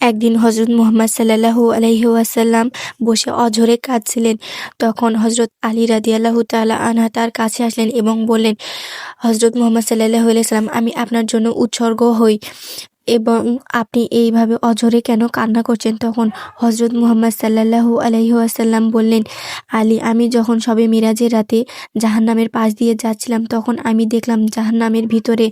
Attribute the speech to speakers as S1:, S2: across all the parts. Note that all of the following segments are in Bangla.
S1: একদিন হজরত মোহাম্মদ সাল্লাহু আলহি ওয়াসাল্লাম বসে অঝরে কাঁদছিলেন। তখন হজরত আলী রাদিয়াল্লাহু তাআলা আনহা তার কাছে আসলেন এবং বললেন হজরত মোহাম্মদ সাল্লাহ আলাইসাল্লাম আমি আপনার জন্য উৎসর্গ হই। এবং আপনি এইভাবে অঝরে কেন কান্না করছেন? তখন হজরত মুহাম্মদ সাল্লাহু আলাইহি আসাল্লাম বললেন, আলী, আমি যখন সবে মিরাজের রাতে জাহান্নামের পাশ দিয়ে যাচ্ছিলাম, তখন আমি দেখলাম জাহান্নামের ভিতরে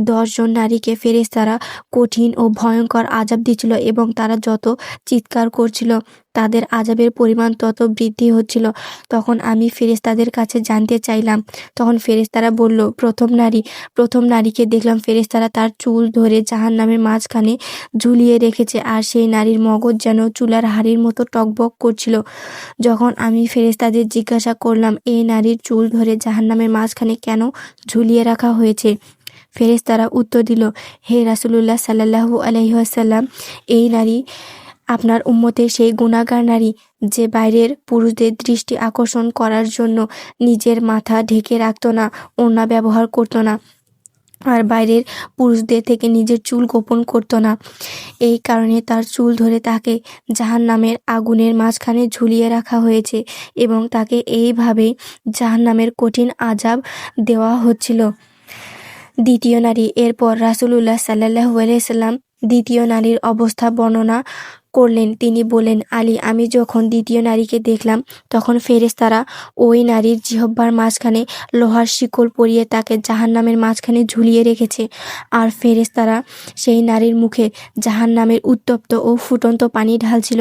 S1: দশজন নারীকে ফেরেস তারা কঠিন ও ভয়ঙ্কর আজাব দিচ্ছিল এবং তারা যত চিৎকার করছিল তাদের আজাবের পরিমাণ তত বৃদ্ধি হচ্ছিল। তখন আমি ফেরেশতাদের কাছে জানতে চাইলাম। তখন ফেরেশতারা বলল, প্রথম নারী, প্রথম নারীকে দেখলাম ফেরেশতারা তার চুল ধরে জাহান্নামের মাঝখানে ঝুলিয়ে রেখেছে আর সেই নারীর মগজ যেন চুলার হাড়ির মতো টকবক করছিল। যখন আমি ফেরেশতাদের জিজ্ঞাসা করলাম, এই নারীর চুল ধরে জাহান্নামের মাঝখানে কেন ঝুলিয়ে রাখা হয়েছে? ফেরেশতারা উত্তর দিল, হে রাসূলুল্লাহ সাল্লাল্লাহু আলাইহি ওয়াসাল্লাম, এই নারী আপনার উম্মতের সেই গুণাগার নারী যে বাইরের পুরুষদের দৃষ্টি আকর্ষণ করার জন্য নিজের মাথা ঢেকে রাখত না, ওড়না ব্যবহার করত না, আর বাইরের পুরুষদের থেকে নিজের চুল গোপন করত না। এই কারণে তার চুল ধরে তাকে জাহান্নামের আগুনের মাঝখানে ঝুলিয়ে রাখা হয়েছে এবং তাকে এইভাবে জাহান্নামের কঠিন আজাব দেওয়া হচ্ছিল। দ্বিতীয় নারী, এরপর রাসূলুল্লাহ সাল্লাল্লাহু আলাইহি সাল্লাম দ্বিতীয় নারীর অবস্থা, বর্ণনা করলেন। তিনি বলেন আলী, আমি যখন দ্বিতীয় নারীকে দেখলাম, তখন ফেরেশতারা ওই নারীর জিহব্বার মাঝখানে লোহার শিকল পরিয়ে তাকে জাহান্নামের মাঝখানে ঝুলিয়ে রেখেছে। আর ফেরেশতারা সেই নারীর মুখে জাহান্নামের উত্তপ্ত ও ফুটন্ত পানি ঢালছিল।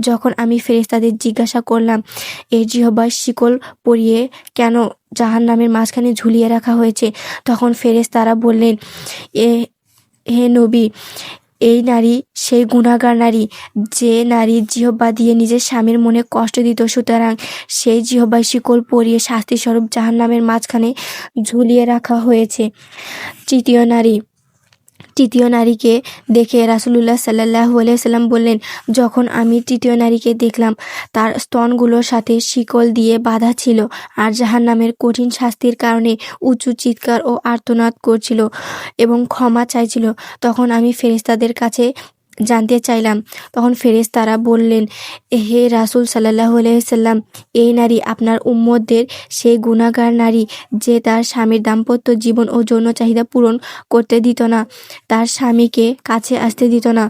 S1: যখন আমি ফেরেশতাদের জিজ্ঞাসা করলাম এই জিহব্বার শিকল পরিয়ে কেন জাহান্নামের মাঝখানে ঝুলিয়ে রাখা হয়েছে? তখন ফেরেশতারা বললেন, এ, হে নবী এই নারী, সেই গুণাগার নারী, যে নারী জিহব্বা দিয়ে নিজের স্বামীর মনে কষ্ট দিত, সুতরাং সেই জিহব্বায় শিকল পরিয়ে শাস্তিস্বরূপ জাহান্নামের মাঝখানে ঝুলিয়ে রাখা হয়েছে। তৃতীয় নারী তৃতীয় নারীকে দেখে রাসুলুল্লাহ সাল্লাহু সাল্লাম বললেন, যখন আমি তৃতীয় নারীকে দেখলাম, তার স্তনগুলোর সাথে শিকল দিয়ে বাধা ছিল আর জাহান্নামের কঠিন শাস্তির কারণে উঁচু চিৎকার ও আর্তনাদ করছিল এবং ক্ষমা চাইছিল, তখন আমি ফেরিস্তাদের কাছে জানতে চাইলাম। তখন ফেরেশতারা বললেন, হে রাসূল সাল্লাল্লাহু আলাইহি সাল্লাম, এই নারী আপনার উম্মতদের সেই গুণাগার নারী যে তার স্বামীর দাম্পত্য জীবন ও যৌন চাহিদা পূরণ করতে দিত না, তার স্বামীকে কাছে আসতে দিত না।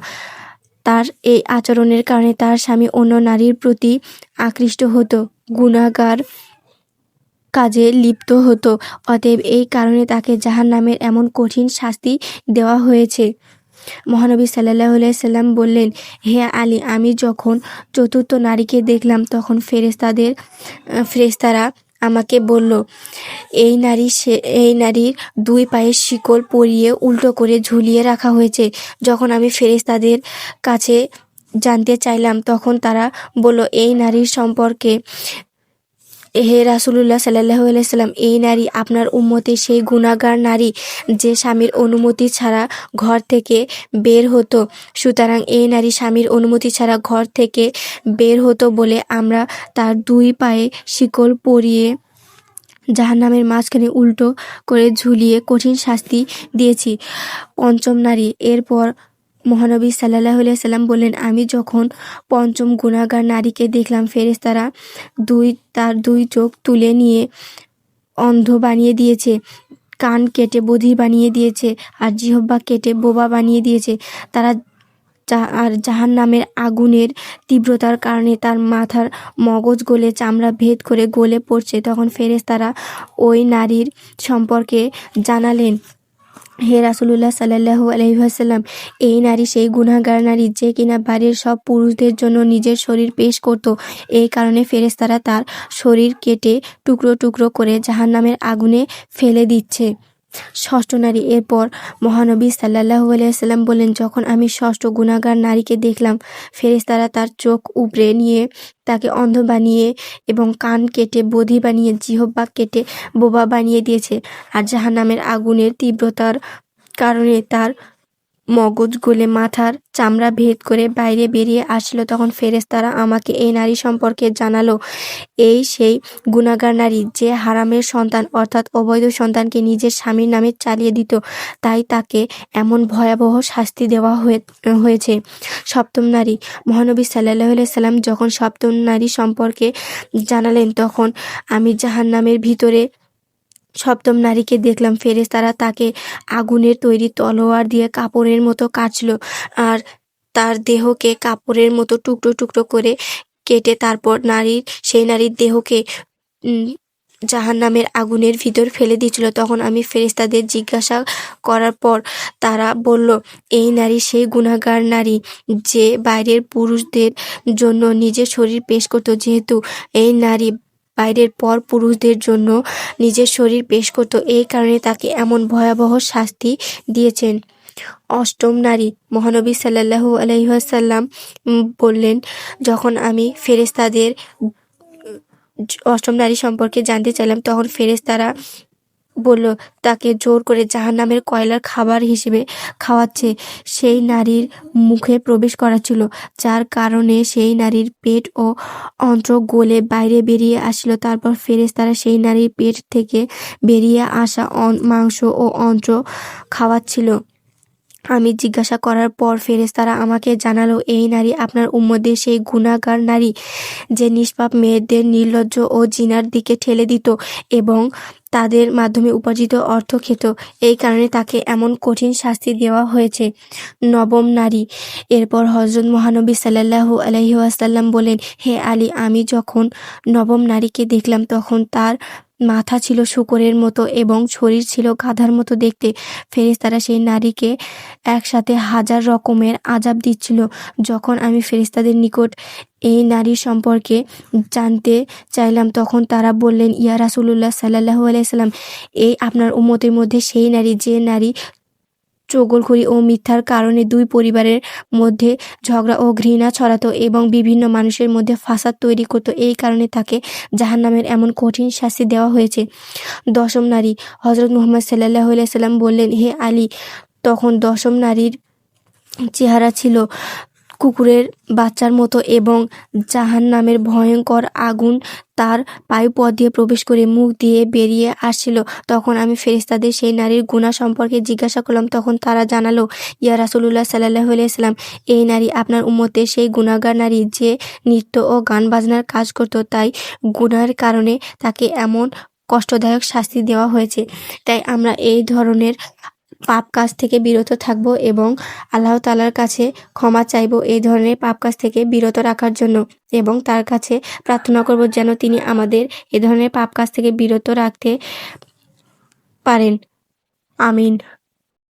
S1: তার এই আচরণের কারণে তার স্বামী অন্য নারীর প্রতি আকৃষ্ট হতো গুণাগার কাজে লিপ্ত হতো। অতএব এই কারণে তাকে জাহান্নামের এমন কঠিন শাস্তি দেওয়া হয়েছে। মহানবী সাল্লাহ সাল্লাম বললেন, হে আলী, আমি যখন চতুর্থ নারীকে দেখলাম, তখন ফেরেশতাদের ফেরেশতারা আমাকে বলল, এই নারী সে, এই নারীর দুই পায়ের শিকল পরিয়ে উল্টো করে ঝুলিয়ে রাখা হয়েছে। যখন আমি ফেরেশতাদের কাছে জানতে চাইলাম, তখন তারা বলল, এই নারীর সম্পর্কে হে রাসূলুল্লাহ সাল্লাল্লাহু আলাইহি সাল্লাম, এই নারী আপনার উম্মতের সেই গুণাগার নারী যে স্বামীর অনুমতি ছাড়া ঘর থেকে বের হতো। সুতরাং এই নারী স্বামীর অনুমতি ছাড়া ঘর থেকে বের হতো বলে আমরা তার দুই পায়ে শিকল পরিয়ে জাহান্নামের মাঝখানে উল্টো করে ঝুলিয়ে কঠিন শাস্তি দিয়েছি। পঞ্চম নারী, এরপর মহানবী সাল্লাহ সাল্লাম বললেন, আমি যখন পঞ্চম গুণাগার নারীকে দেখলাম, ফেরেশতারা দুই, তার দুই চোখ তুলে নিয়ে অন্ধ বানিয়ে দিয়েছে, কান কেটে বধির বানিয়ে দিয়েছে আর জিহব্বা কেটে বোবা বানিয়ে দিয়েছে, তারা আর জাহান নামের আগুনের তীব্রতার কারণে তার মাথার মগজ গলে চামড়া ভেদ করে গলে পড়ছে। তখন ফেরেশতারা ওই নারীর সম্পর্কে জানালেন হে রাসুল্লাহ সাল্লাল্লাহু আলহিহাসাল্লাম এই নারী সেই গুণাগার নারী যে কিনা বাড়ির সব পুরুষদের জন্য নিজের শরীর পেশ করত। এই কারণে ফেরেস্তারা তার শরীর কেটে টুকরো টুকরো করে জাহান্নামের আগুনে ফেলে দিচ্ছে। ষষ্ঠ নারী। এরপর মহানবী সাল্লাল্লাহু আলাইসাল্লাম বলেন যখন আমি ষষ্ঠ গুণাগার নারীকে দেখলাম ফেরেস্তারা তার চোখ উপড়ে নিয়ে তাকে অন্ধ বানিয়ে এবং কান কেটে বধি বানিয়ে জিহব্বা কেটে বোবা বানিয়ে দিয়েছে। আর জাহান্নামের আগুনের তীব্রতার কারণে তার মগজ গলে মাথার চামড়া ভেদ করে বাইরে বেরিয়ে আসছিল তখন ফেরেশতারা আমাকে এই নারী সম্পর্কে জানালো, এই সেই গুণাগার নারী যে হারামের সন্তান অর্থাৎ অবৈধ সন্তানকে নিজের স্বামীর নামে চালিয়ে দিত, তাই তাকে এমন ভয়াবহ শাস্তি দেওয়া হয়ে- হয়েছে। সপ্তম নারী, মহানবী সাল্লাহ সাল্লাম যখন সপ্তম নারী সম্পর্কে জানালেন, তখন আমি জাহান্নামের ভিতরে সপ্তম নারীকে দেখলাম ফেরেশতারা তাকে আগুনের তৈরি তলোয়ার দিয়ে কাপড়ের মতো কাটছিল আর তার দেহকে কাপড়ের মতো টুকরো টুকরো করে কেটে তারপর নারীর সেই নারীর দেহকে উম, জাহান্নামের আগুনের ভিতর ফেলে দিয়েছিল। তখন আমি ফেরেশতাদের জিজ্ঞাসা করার পর তারা বলল এই নারী সেই গুণাগার নারী যে বাইরের পুরুষদের জন্য নিজের শরীর পেশ করত। যেহেতু এই নারী বাইরের পর পুরুষদের জন্য নিজের শরীর পেশ করত। এই কারণে তাকে এমন ভয়াবহ শাস্তি দিয়েছেন। অষ্টম নারী মহানবী সাল্লাল্লাহু আলহিহাসাল্লাম বললেন, যখন আমি ফেরেস্তাদের অষ্টম নারী সম্পর্কে জানতে চাইলাম, তখন ফেরেশতারা বলল, তাকে জোর করে জাহান্নামের কয়লার খাবার হিসেবে খাওয়াচ্ছে। সেই নারীর মুখে প্রবেশ করাচ্ছিল, যার কারণে সেই নারীর পেট ও অন্ত্র গলে বাইরে বেরিয়ে আসছিল। তারপর ফেরেশতারা সেই নারীর পেট থেকে বেরিয়ে আসা মাংস ও অন্ত্র খাওয়াচ্ছিল। আমি জিজ্ঞাসা করার পর ফেরেশতারা আমাকে জানালো, এই নারী আপনার উম্মদের সেই গুণাগার নারী যে নিষ্পাপ মেয়েদের নির্লজ্জ ও জিনার দিকে ঠেলে দিত এবং তাদের মাধ্যমে উপার্জিত অর্থ খেত। এই কারণে তাকে এমন কঠিন শাস্তি দেওয়া হয়েছে। নবম নারী। এরপর হজরত মহানবী সাল্লাল্লাহু আলাইহি ওয়াসাল্লাম বলেন, হে আলী, আমি যখন নবম নারীকে দেখলাম, তখন তার মাথা ছিল শুকরের মতো এবং শরীর ছিল গাধার মতো দেখতে। ফেরিস্তারা সেই নারীকে একসাথে হাজার রকমের আজাব দিচ্ছিল। যখন আমি ফেরেশতাদের নিকট এই নারী সম্পর্কে জানতে চাইলাম, তখন তারা বললেন, ইয়া রাসুল্লাহ সাল্লাহ আলাইসাল্লাম এই আপনার উমতের মধ্যে সেই নারী, যে নারী চগলখড়ি ও মিথ্যার কারণে দুই পরিবারের মধ্যে ঝগড়া ও ঘৃণা ছড়াতো এবং বিভিন্ন মানুষের মধ্যে ফাঁসাদ তৈরি করতো। এই কারণে তাকে জাহান নামের এমন কঠিন শাস্তি দেওয়া হয়েছে। দশম নারী হজরত মোহাম্মদ সাল্লাহ সাল্লাম বললেন, হে আলী, তখন দশম নারীর চেহারা ছিল কুকুরের বাচ্চার মতো এবং জাহান নামের ভয়ঙ্কর আগুন তার পায়ুপথ দিয়ে প্রবেশ করে মুখ দিয়ে বেরিয়ে আসছিল। তখন আমি ফেরেশতাদের সেই নারীর গুণা সম্পর্কে জিজ্ঞাসা করলাম। তখন তারা জানালো, ইয়া রাসুলুল্লাহ সাল্লাহ সাল্লাম এই নারী আপনার উম্মতের সেই গুণাগার নারী যে নৃত্য ও গান বাজনার কাজ করতো, তাই গুনার কারণে তাকে এমন কষ্টদায়ক শাস্তি দেওয়া হয়েছে। তাই আমরা এই ধরনের পাপ কাজ থেকে বিরত থাকব এবং আল্লাহ তালার কাছে ক্ষমা চাইব এই ধরনের পাপ কাজ থেকে বিরত রাখার জন্য এবং তার কাছে প্রার্থনা করব যেন তিনি আমাদের এ ধরনের পাপ কাজ থেকে বিরত রাখতে পারেন। আমিন।